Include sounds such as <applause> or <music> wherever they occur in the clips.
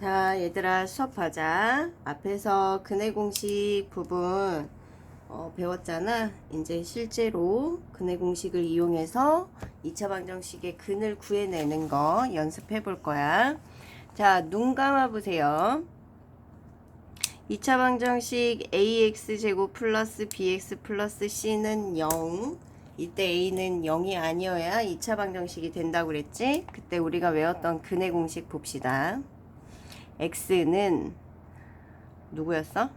자, 얘들아 수업하자. 앞에서 근해 공식 부분 어, 배웠잖아. 이제 실제로 근해 공식을 이용해서 2차 방정식의 근을 구해내는 거 연습해 볼 거야. 자, 눈 감아 보세요. 2차 방정식 ax 제곱 플러스 bx 플러스 c는 0. 이때 a는 0이 아니어야 2차 방정식이 된다고 그랬지? 그때 우리가 외웠던 근해 공식 봅시다. X는 누구였어?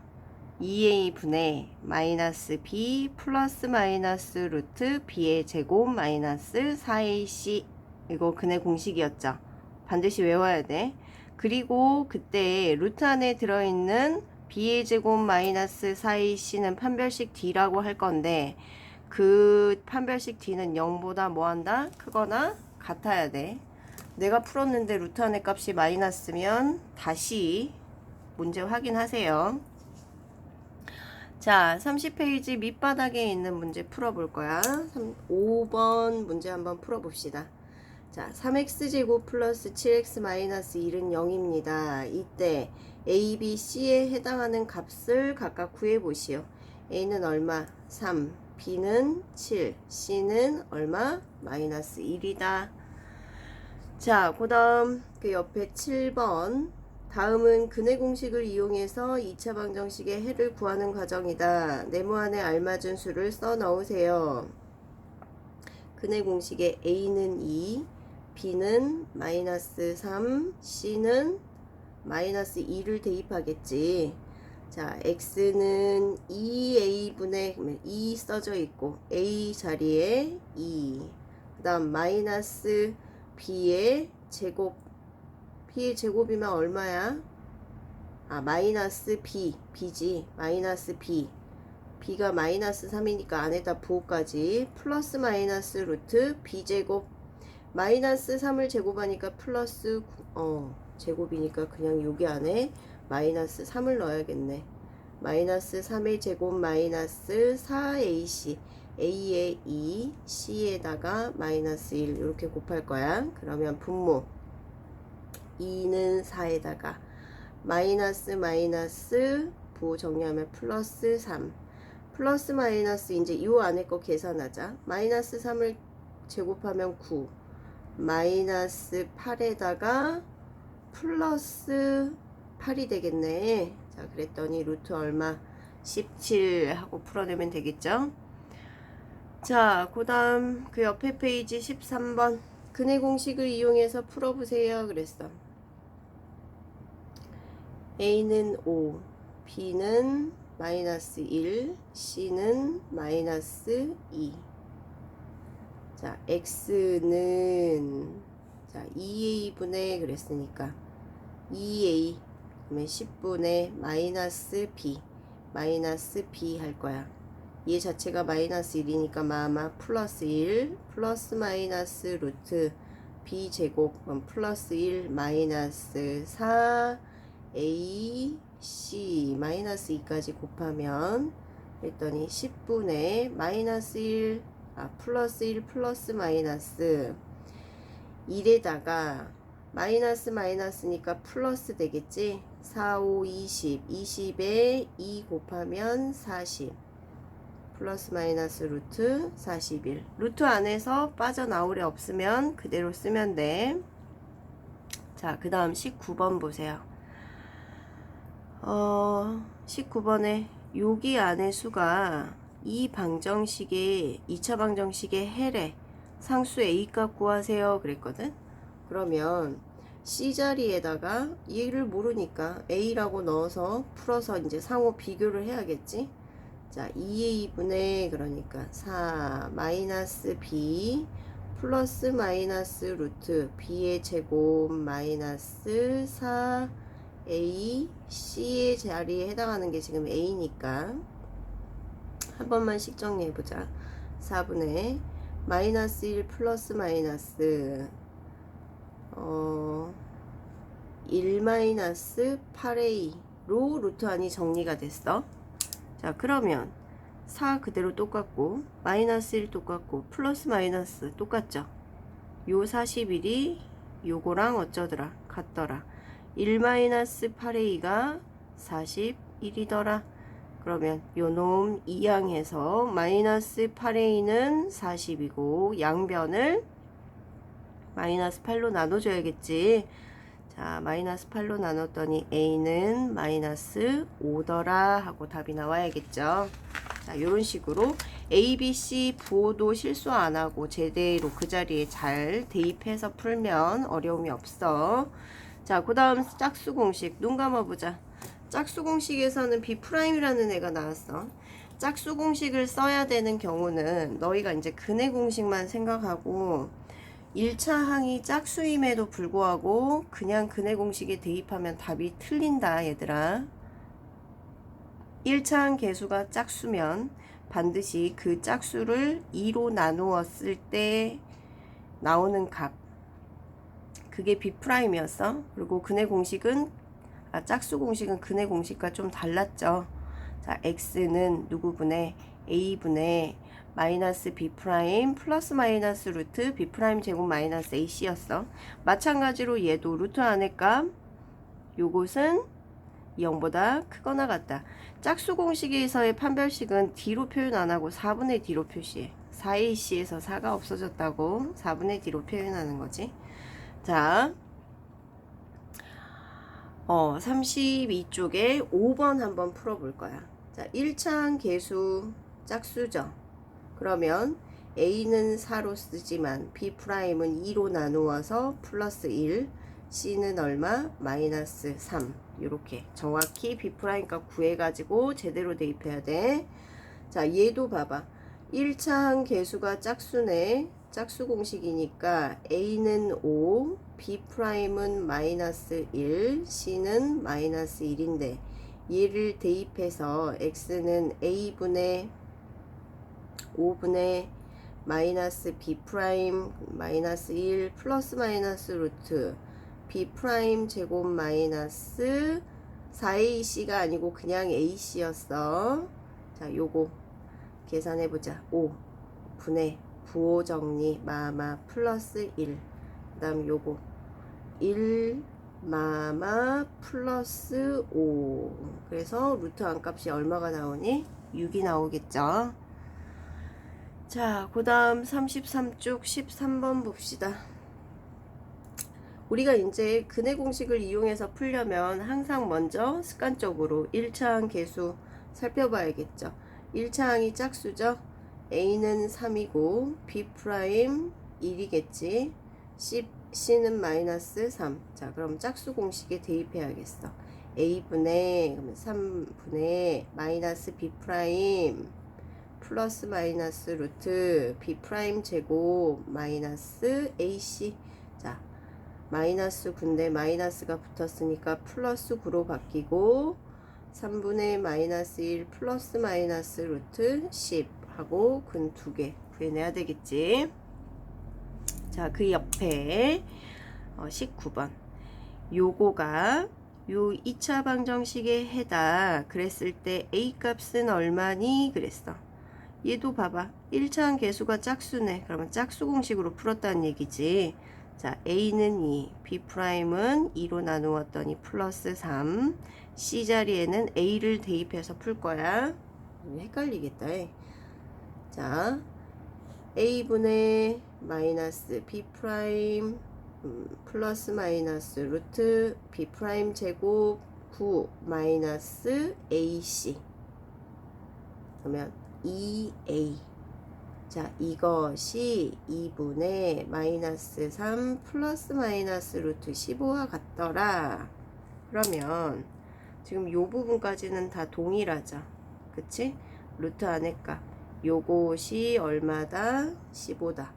2a분의 마이너스 b 플러스 마이너스 루트 b의 제곱 마이너스 4ac 이거 근의 공식이었죠. 반드시 외워야 돼. 그리고 그때 루트 안에 들어있는 b의 제곱 마이너스 4ac는 판별식 d라고 할 건데 그 판별식 d는 0보다 뭐 한다? 크거나 같아야 돼. 내가 풀었는데 루트 안의 값이 마이너스면 다시 문제 확인하세요. 자, 30페이지 밑바닥에 있는 문제 풀어볼 거야. 3, 5번 문제 한번 풀어봅시다. 자, 3x제곱 플러스 7x 마이너스 1은 0입니다. 이때 a, b, c에 해당하는 값을 각각 구해보시오. a는 얼마? 3, b는 7, c는 얼마? 마이너스 1이다. 자, 그 다음 그 옆에 7번. 다음은 근해 공식을 이용해서 2차 방정식의 해를 구하는 과정이다. 네모 안에 알맞은 수를 써 넣으세요. 근해 공식의 a는 2, b는 마이너스 3, c는 마이너스 2를 대입하겠지. 자, x는 2a분의 2 써져 있고 a 자리에 2. 그 다음 마이너스 b의 제곱 b의 제곱이면 얼마야? 아 마이너스 b b지. 마이너스 b. B가 마이너스 3이니까 안에다 부호까지. 플러스 마이너스 루트 b 제곱. 마이너스 3을 제곱하니까 플러스 9, 어 제곱이니까 그냥 여기 안에 마이너스 3을 넣어야겠네. 마이너스 3의 제곱 마이너스 4ac a에 2, c에다가 마이너스 1 이렇게 곱할 거야. 그러면 분모 2는 4에다가 마이너스 마이너스 부호 정리하면 플러스 3 플러스 마이너스 이제 요 안에 거 계산하자. 마이너스 3을 제곱하면 9 마이너스 8에다가 플러스 8이 되겠네. 자, 그랬더니 루트 얼마? 17 하고 풀어내면 되겠죠? 자, 그 다음 그 옆에 페이지 13번. 근해 공식을 이용해서 풀어보세요. 그랬어. A는 5, B는 마이너스 1, C는 마이너스 2. 자, X는 자, 2A분의 그랬으니까 2A 그러면 10분의 마이너스 B 마이너스 B 할 거야. 얘 자체가 마이너스 1이니까 마마 플러스 1 플러스 마이너스 루트 b 제곱. 그럼 플러스 1 마이너스 4 a c 마이너스 2까지 곱하면 했더니 10분의 마이너스 1 아, 플러스 1 플러스 마이너스 1에다가 마이너스 마이너스니까 플러스 되겠지? 4, 5, 20 20에 2 곱하면 40 플러스 마이너스 루트 41 루트 안에서 빠져나오려 없으면 그대로 쓰면 돼 자 그 다음 19번 보세요. 어 19번에 여기 안에 수가 이 방정식의 2차 방정식의 해래 상수 A값 구하세요 그랬거든. 그러면 C 자리에다가 얘를 모르니까 A라고 넣어서 풀어서 이제 상호 비교를 해야겠지 자, 2a분의 그러니까 4 마이너스 b 플러스 마이너스 루트 b의 제곱 마이너스 4 a c의 자리에 해당하는 게 지금 a니까 한 번만씩 정리해 보자. 4분의 마이너스 1 플러스 마이너스 어, 1 마이너스 8a로 루트 안이 정리가 됐어. 자 그러면 4 그대로 똑같고 마이너스 1 똑같고 플러스 마이너스 똑같죠 요 41이 요거랑 어쩌더라 같더라 1-8A가 41이더라. 그러면 요놈 이항해서 마이너스 8A는 40이고 양변을 마이너스 8로 나눠줘야겠지. 자, 마이너스 8로 나눴더니 A는 마이너스 5더라 하고 답이 나와야겠죠. 자, 이런 식으로 A, B, C 부호도 실수 안 하고 제대로 그 자리에 잘 대입해서 풀면 어려움이 없어. 자, 그 다음 짝수 공식 눈 감아보자. 짝수 공식에서는 B'이라는 애가 나왔어. 짝수 공식을 써야 되는 경우는 너희가 이제 근해 공식만 생각하고 1차 항이 짝수임에도 불구하고 그냥 근해 공식에 대입하면 답이 틀린다 얘들아. 1차 항 개수가 짝수면 반드시 그 짝수를 2로 나누었을 때 나오는 값 그게 B'이었어. 그리고 근해 공식은 아 짝수 공식은 근해 공식과 좀 달랐죠. 자, x는 누구분의 a분의 마이너스 b 프라임 플러스 마이너스 루트 b 프라임 제곱 마이너스 ac였어. 마찬가지로 얘도 루트 안의 값 요것은 0보다 크거나 같다. 짝수 공식에서의 판별식은 D로 표현 안 하고 4분의 D로 표시해. 4AC에서 4가 없어졌다고 4분의 D로 표현하는 거지. 자, 어, 32쪽에 5번 한번 풀어볼 거야. 자, 1차항 개수 짝수죠. 그러면 A는 4로 쓰지만 B'은 2로 나누어서 플러스 1, C는 얼마? 마이너스 3. 이렇게 정확히 B'값 구해가지고 제대로 대입해야 돼. 자, 얘도 봐봐. 1차항 개수가 짝수네. 짝수 공식이니까 A는 5, B'은 마이너스 1, C는 마이너스 1인데 얘를 대입해서 X는 A분의 5분의 마이너스 B 프라임 마이너스 1 플러스 마이너스 루트 B 프라임 제곱 마이너스 4AC가 아니고 그냥 AC였어. 자, 요거 계산해 보자. 5 분의 부호 정리 마마 플러스 1. 그다음 요거 1 마마 플러스 5. 그래서 루트 안값이 얼마가 나오니? 6이 나오겠죠. 자, 그 다음 33쪽 13번 봅시다. 우리가 이제 근해 공식을 이용해서 풀려면 항상 먼저 습관적으로 1차항 개수 살펴봐야겠죠. 1차항이 짝수죠. A는 3이고 B 프라임 1이겠지. C, C는 마이너스 3. 자, 그럼 짝수 공식에 대입해야겠어. A분의 3분의 마이너스 B 플러스 마이너스 루트 B 프라임 제곱 마이너스 AC 자 마이너스 9인데 마이너스가 붙었으니까 플러스 9로 바뀌고 3분의 마이너스 1 플러스 마이너스 루트 10 하고 근 두 개 구해내야 되겠지? 자 그 옆에 어, 19번. 요거가 요 2차 방정식에 해다 그랬을 때 A 값은 얼마니? 그랬어 얘도 봐봐. 1차항 개수가 짝수네. 그러면 짝수 공식으로 풀었다는 얘기지. 자 A는 2 B'은 2로 나누었더니 플러스 3 C 자리에는 A를 대입해서 풀 거야. 헷갈리겠다. 자 A분의 마이너스 B 프라임 음, 플러스 마이너스 루트 B 프라임 제곱 9 마이너스 AC 그러면 2a 자 이것이 2분의 마이너스 3 플러스 마이너스 루트 15와 같더라. 그러면 지금 요 부분까지는 다 동일하죠. 그치? 루트 안에 값. 요것이 얼마다? 15다.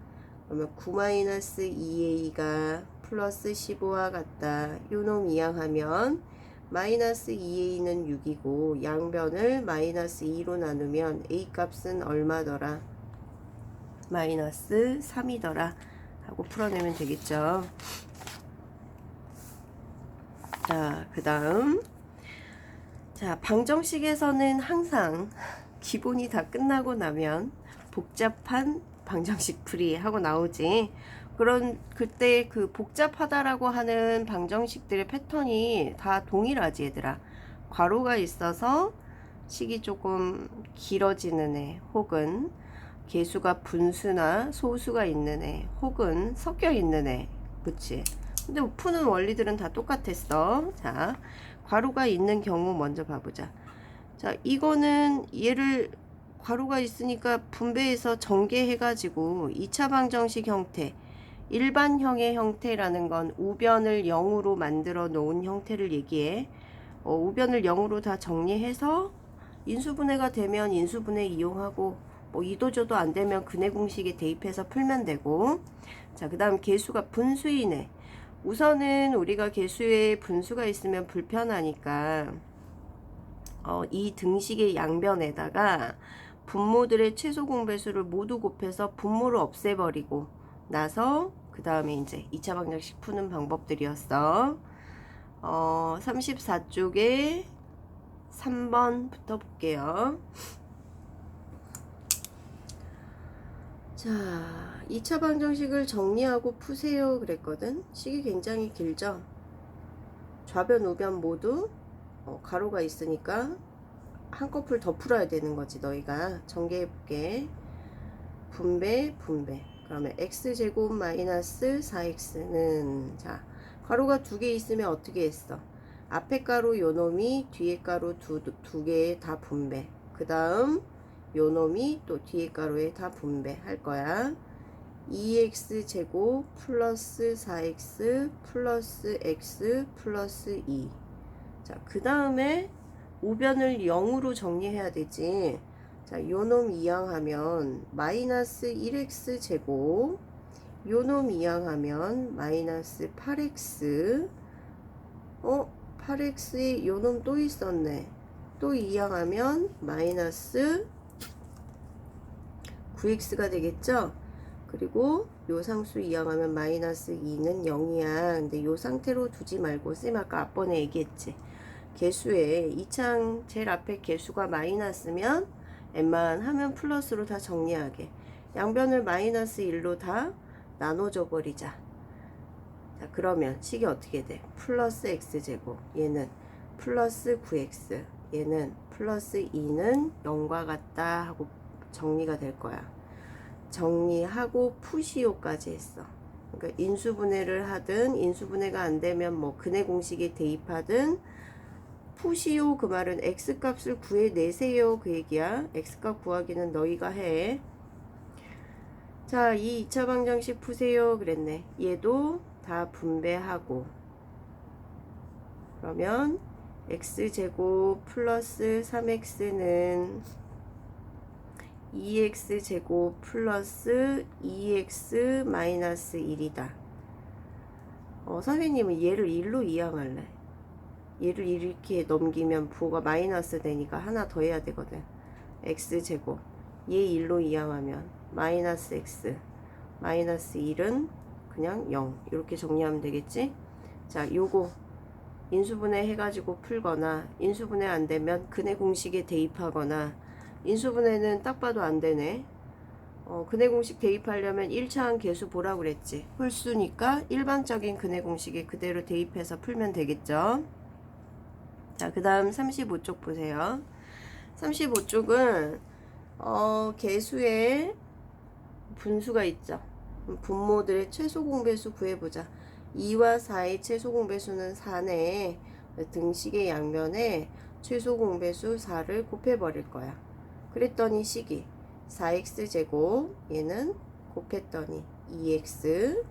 그러면 9 마이너스 2a가 플러스 15와 같다. 요놈 이항하면 마이너스 2a는 6이고 양변을 마이너스 2로 나누면 a 값은 얼마더라? 마이너스 3이더라 하고 풀어내면 되겠죠. 자, 그 다음 자, 방정식에서는 항상 기본이 다 끝나고 나면 복잡한 방정식 풀이 하고 나오지. 그런 그때 그 복잡하다라고 하는 방정식들의 패턴이 다 동일하지 얘들아. 괄호가 있어서 식이 조금 길어지는 애 혹은 개수가 분수나 소수가 있는 애 혹은 섞여 있는 애 그치? 근데 푸는 원리들은 다 똑같았어. 자 괄호가 있는 경우 먼저 봐보자. 자 이거는 얘를 괄호가 있으니까 분배해서 전개해 가지고 2차 방정식 형태 일반형의 형태라는 건 우변을 0으로 만들어 놓은 형태를 얘기해. 어, 우변을 0으로 다 정리해서 인수분해가 되면 인수분해 이용하고 뭐 이도저도 안 되면 근해 공식에 대입해서 풀면 되고. 자 그 다음 개수가 분수이네. 우선은 우리가 개수에 분수가 있으면 불편하니까 어, 이 등식의 양변에다가 분모들의 최소 공배수를 모두 곱해서 분모를 없애버리고 나서 그 다음에 이제 2차 방정식 푸는 방법들이었어. 어, 34쪽에 3번부터 볼게요. 자, 2차 방정식을 정리하고 푸세요 그랬거든. 식이 굉장히 길죠. 좌변, 우변 모두 어, 가로가 있으니까 한꺼풀 더 풀어야 되는 거지 너희가 전개해 볼게. 분배, 분배. 그러면 x제곱 마이너스 4x는 자 가로가 두 개 있으면 어떻게 했어? 앞에 가로 요 놈이 뒤에 가로 두, 두 개에 다 분배. 그 다음 요 놈이 또 뒤에 가로에 다 분배할 거야. 2x 제곱 플러스 4x 플러스 x 플러스 2. 자, 그 다음에 우변을 0으로 정리해야 되지. 자, 요놈 이항하면 마이너스 1x 제곱 요놈 이항하면 마이너스 8x 어? 8x에 요놈 또 있었네. 또 이항하면 마이너스 9x가 되겠죠? 그리고 요 상수 이항하면 마이너스 2는 0이야. 근데 요 상태로 두지 말고 쌤 아까 앞번에 얘기했지. 개수에 이창 제일 앞에 개수가 마이너스면 n만 하면 플러스로 다 정리하게. 양변을 마이너스 1로 다 나눠줘 버리자. 자, 그러면 식이 어떻게 돼? 플러스 x제곱. 얘는 플러스 9x. 얘는 플러스 2는 0과 같다 하고 정리가 될 거야. 정리하고 푸시오까지 했어. 그러니까 인수분해를 하든 인수분해가 안 되면 뭐 근해 공식에 대입하든 푸시오 그 말은 x 값을 구해내세요 그 얘기야. x 값 구하기는 너희가 해. 자, 이 2차 방정식 푸세요 그랬네. 얘도 다 분배하고 그러면 x제곱 플러스 3x는 2x제곱 플러스 2x 마이너스 1이다. 어, 선생님은 얘를 1로 이항할래. 얘를 이렇게 넘기면 부호가 마이너스 되니까 하나 더 해야 되거든. x제곱. 얘 1로 이항하면 마이너스 x. 마이너스 1은 그냥 0. 이렇게 정리하면 되겠지? 자, 요거 인수분해 해가지고 풀거나 인수분해 안 되면 근해 공식에 대입하거나 인수분해는 딱 봐도 안 되네. 어, 근해 공식 대입하려면 1차항 개수 보라 그랬지. 홀수니까 일반적인 근해 공식에 그대로 대입해서 풀면 되겠죠. 자, 그 다음 35쪽 보세요. 35쪽은 어, 개수에 분수가 있죠. 분모들의 최소 공배수 구해보자. 2와 4의 최소 공배수는 4네. 등식의 양면에 최소 공배수 4를 곱해버릴 거야. 그랬더니 식이 4x 제곱 얘는 곱했더니 2x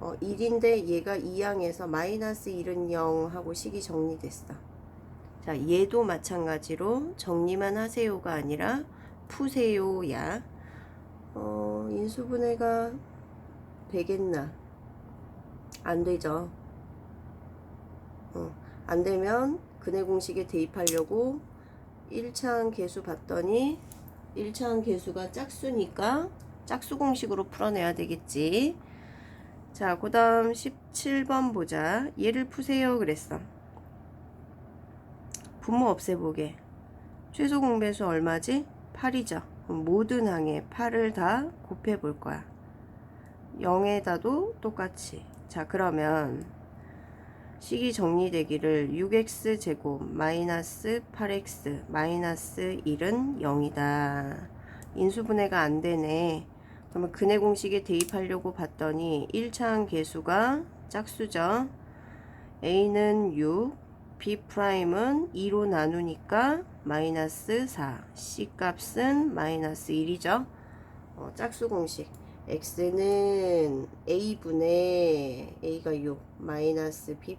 어, 1인데 얘가 2항에서 마이너스 1은 0 하고 식이 정리됐어. 자 얘도 마찬가지로 정리만 하세요가 아니라 푸세요야. 어, 인수분해가 되겠나? 안 되죠. 어, 안 되면 근해 공식에 대입하려고 1차항 개수 봤더니 1차항 개수가 짝수니까 짝수 공식으로 풀어내야 되겠지. 자, 그 다음 17번 보자. 얘를 푸세요. 그랬어. 분모 없애보게. 최소 공배수 얼마지? 8이죠. 모든 항에 8을 다 곱해 볼 거야. 0에다도 똑같이 자 그러면 식이 정리되기를 6x 제곱 마이너스 8x 마이너스 1은 0이다 인수분해가 안 되네 그러면 근해 공식에 대입하려고 봤더니 1차항 계수가 짝수죠. A는 6 b'은 2로 나누니까 마이너스 4 c 값은 마이너스 1이죠. 어, 짝수 공식. X는 a분의 a가 6 마이너스 b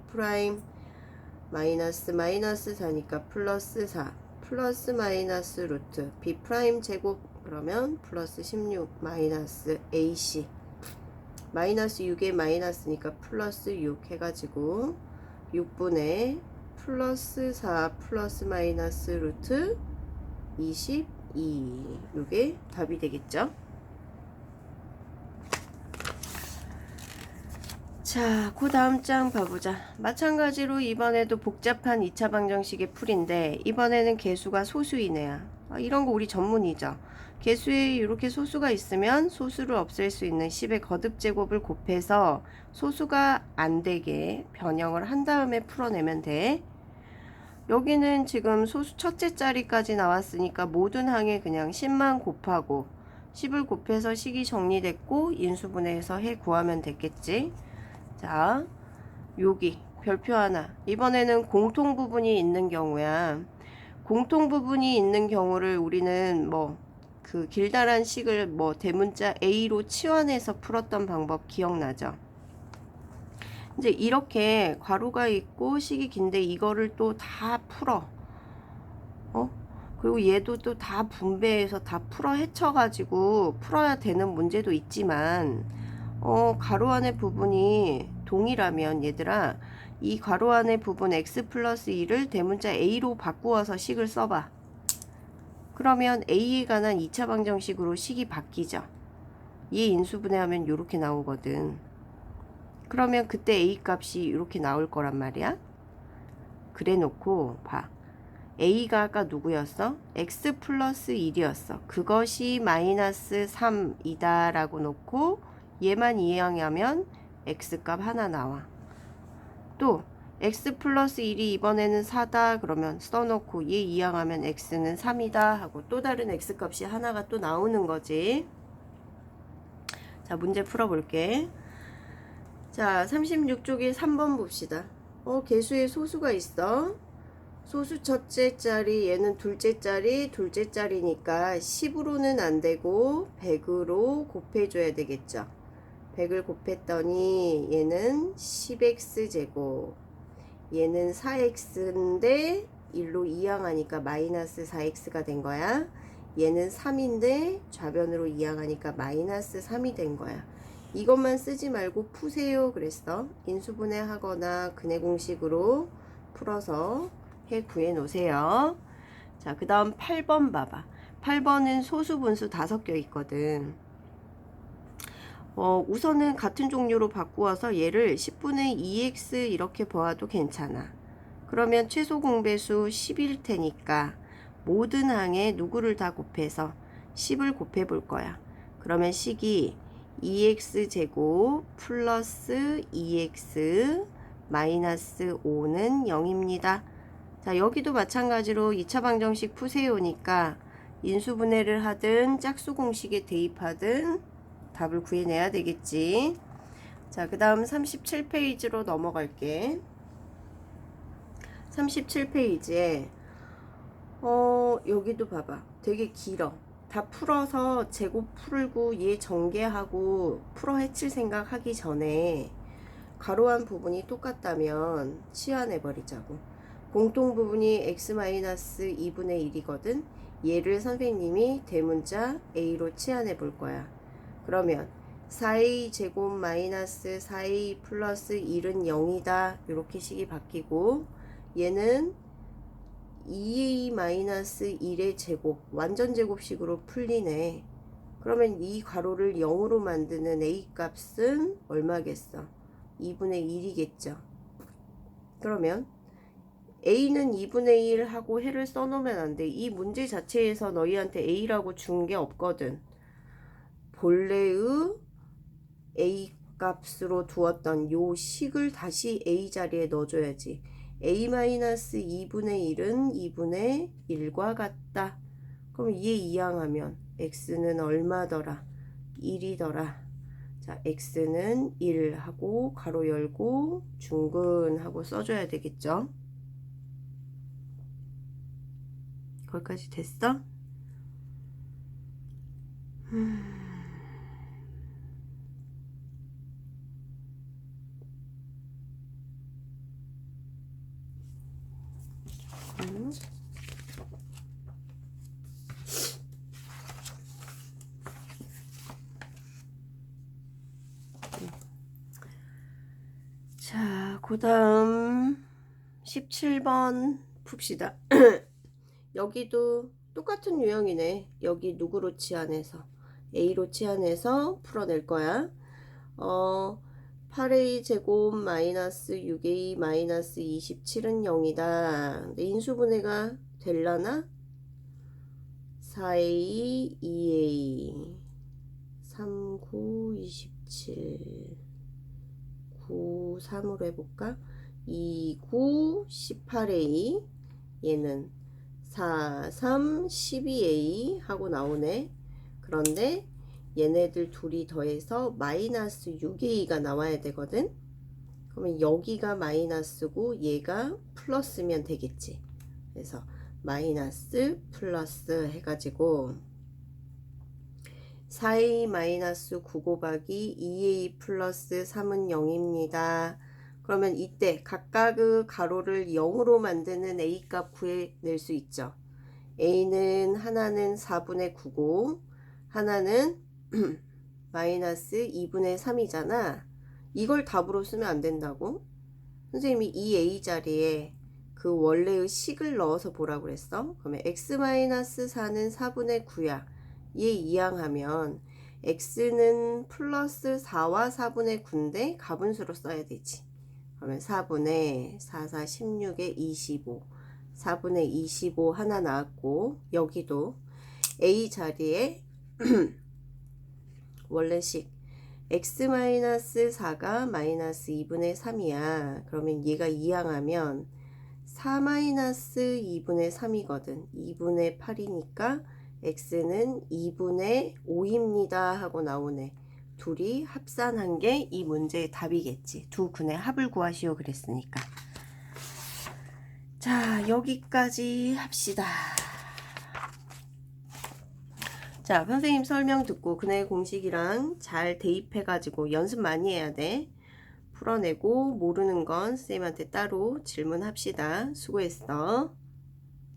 마이너스 마이너스 4니까 플러스 4 플러스 마이너스 루트. B 프라임 제곱 그러면 플러스 16 마이너스 ac 마이너스 6에 마이너스니까 플러스 6 해가지고 6분의 플러스 4 플러스 마이너스 루트 22 이게 답이 되겠죠? 자, 그 다음 장 봐보자. 마찬가지로 이번에도 복잡한 2차 방정식의 풀인데 이번에는 개수가 소수이네요. 아, 이런 거 우리 전문이죠. 개수에 이렇게 소수가 있으면 소수를 없앨 수 있는 10의 거듭 제곱을 곱해서 소수가 안 되게 변형을 한 다음에 풀어내면 돼. 여기는 지금 소수 첫째 자리까지 나왔으니까 모든 항에 그냥 10만 곱하고 10을 곱해서 식이 정리됐고 인수분해해서 해 구하면 됐겠지. 자, 여기 별표 하나. 이번에는 공통 부분이 있는 경우야. 공통 부분이 있는 경우를 우리는 뭐 그 길다란 식을 뭐 대문자 A로 치환해서 풀었던 방법 기억나죠? 이제 이렇게 괄호가 있고 식이 긴데 이거를 또 다 풀어. 어? 그리고 얘도 또 다 분배해서 다 풀어 헤쳐가지고 풀어야 되는 문제도 있지만 어, 가로 안의 부분이 동일하면 얘들아 이 가로 안의 부분 x 플러스 2를 대문자 a로 바꾸어서 식을 써봐. 그러면 a에 관한 2차 방정식으로 식이 바뀌죠. 얘 인수분해하면 이렇게 나오거든. 그러면 그때 a 값이 이렇게 나올 거란 말이야. 그래 놓고 봐. a가 아까 누구였어? x 플러스 1이었어. 그것이 마이너스 3이다 라고 놓고 얘만 이해하면 x값 하나 나와. 또 x 플러스 1이 이번에는 4다 그러면 써놓고 얘 이항하면 x는 3이다 하고 또 다른 x값이 하나가 또 나오는 거지. 자 문제 풀어볼게. 자 36쪽에 3번 봅시다. 어 개수에 소수가 있어. 소수 첫째 자리 얘는 둘째 자리 둘째 자리니까 10으로는 안 되고 100으로 곱해줘야 되겠죠. 100을 곱했더니 얘는 10x 제곱 얘는 4x인데 1로 이항하니까 마이너스 4x가 된 거야. 얘는 3인데 좌변으로 이항하니까 마이너스 3이 된 거야. 이것만 쓰지 말고 푸세요. 그랬어. 인수분해 하거나 근해 공식으로 풀어서 해 구해 놓으세요. 자 그 다음 8번 봐봐. 8번은 소수 분수 다섯 개 있거든 어, 우선은 같은 종류로 바꾸어서 얘를 10분의 2x 이렇게 보아도 괜찮아. 그러면 최소 공배수 10일 테니까 모든 항에 누구를 다 곱해서 10을 곱해 볼 거야. 그러면 식이 2x 제곱 플러스 2x 마이너스 5는 0입니다. 자, 여기도 마찬가지로 2차 방정식 푸세요니까 인수분해를 하든 짝수 공식에 대입하든 답을 구해내야 되겠지. 자, 그 다음 37페이지로 넘어갈게. 37페이지에, 어, 여기도 봐봐. 되게 길어. 다 풀어서 제곱 풀고 얘 전개하고 풀어 해칠 생각 하기 전에 가로한 부분이 똑같다면 치환해버리자고. 공통 부분이 x-2분의 1이거든. 얘를 선생님이 대문자 a로 치환해 볼 거야. 그러면 4a 제곱 마이너스 4a 플러스 1은 0이다. 이렇게 식이 바뀌고 얘는 2a 마이너스 1의 제곱 완전 제곱식으로 풀리네. 그러면 이 가로를 0으로 만드는 a 값은 얼마겠어? 2분의 1이겠죠. 그러면 a는 2분의 1 하고 해를 써놓으면 안 돼. 이 문제 자체에서 너희한테 a라고 준 게 없거든. 본래의 a 값으로 두었던 요 식을 다시 a 자리에 넣어줘야지. a-2분의 1은 2분의 1과 같다. 그럼 얘 이항하면 x는 얼마더라? 1이더라. 자, x는 1 하고 가로 열고 중근 하고 써줘야 되겠죠? 거기까지 됐어? 음. 자, 그 다음 17번 풉시다. <clears throat> 여기도 똑같은 유형이네. 여기 누구로 치환해서 A로 치환해서 풀어낼 거야. 어, 8A 제곱 마이너스 6A 마이너스 27은 0이다. 근데 인수분해가 될라나? 4A, 2A, 3, 9, 27, 9, 3으로 해볼까? 2, 9, 18A 얘는 4, 3, 12A 하고 나오네. 그런데 얘네들 둘이 더해서 마이너스 6A가 나와야 되거든. 그러면 여기가 마이너스고 얘가 플러스면 되겠지. 그래서 마이너스 플러스 해가지고 4A 마이너스 9 곱하기 2A 플러스 3은 0입니다. 그러면 이때 각각의 가로를 0으로 만드는 A 값 구해낼 수 있죠. A는 하나는 4분의 9고 하나는 <clears throat> 마이너스 2분의 3이잖아. 이걸 답으로 쓰면 안 된다고? 선생님이 이 A 자리에 그 원래의 식을 넣어서 보라고 그랬어. 그러면 x-4는 4분의 9야. 얘 이항하면 x는 플러스 4와 4분의 9인데 가분수로 써야 되지. 그러면 4분의 4, 4, 16에 25. 4분의 25 하나 나왔고 여기도 A 자리에 <clears throat> 원래식 x-4가 마이너스 2분의 3이야. 그러면 얘가 이항하면 4 마이너스 2분의 3이거든. 2분의 8이니까 x는 2분의 5입니다 하고 나오네. 둘이 합산한 게 이 문제의 답이겠지. 두 근의 합을 구하시오 그랬으니까. 자, 여기까지 합시다. 자, 선생님 설명 듣고 그네 공식이랑 잘 대입해가지고 연습 많이 해야 돼. 풀어내고 모르는 건 선생님한테 따로 질문합시다. 수고했어.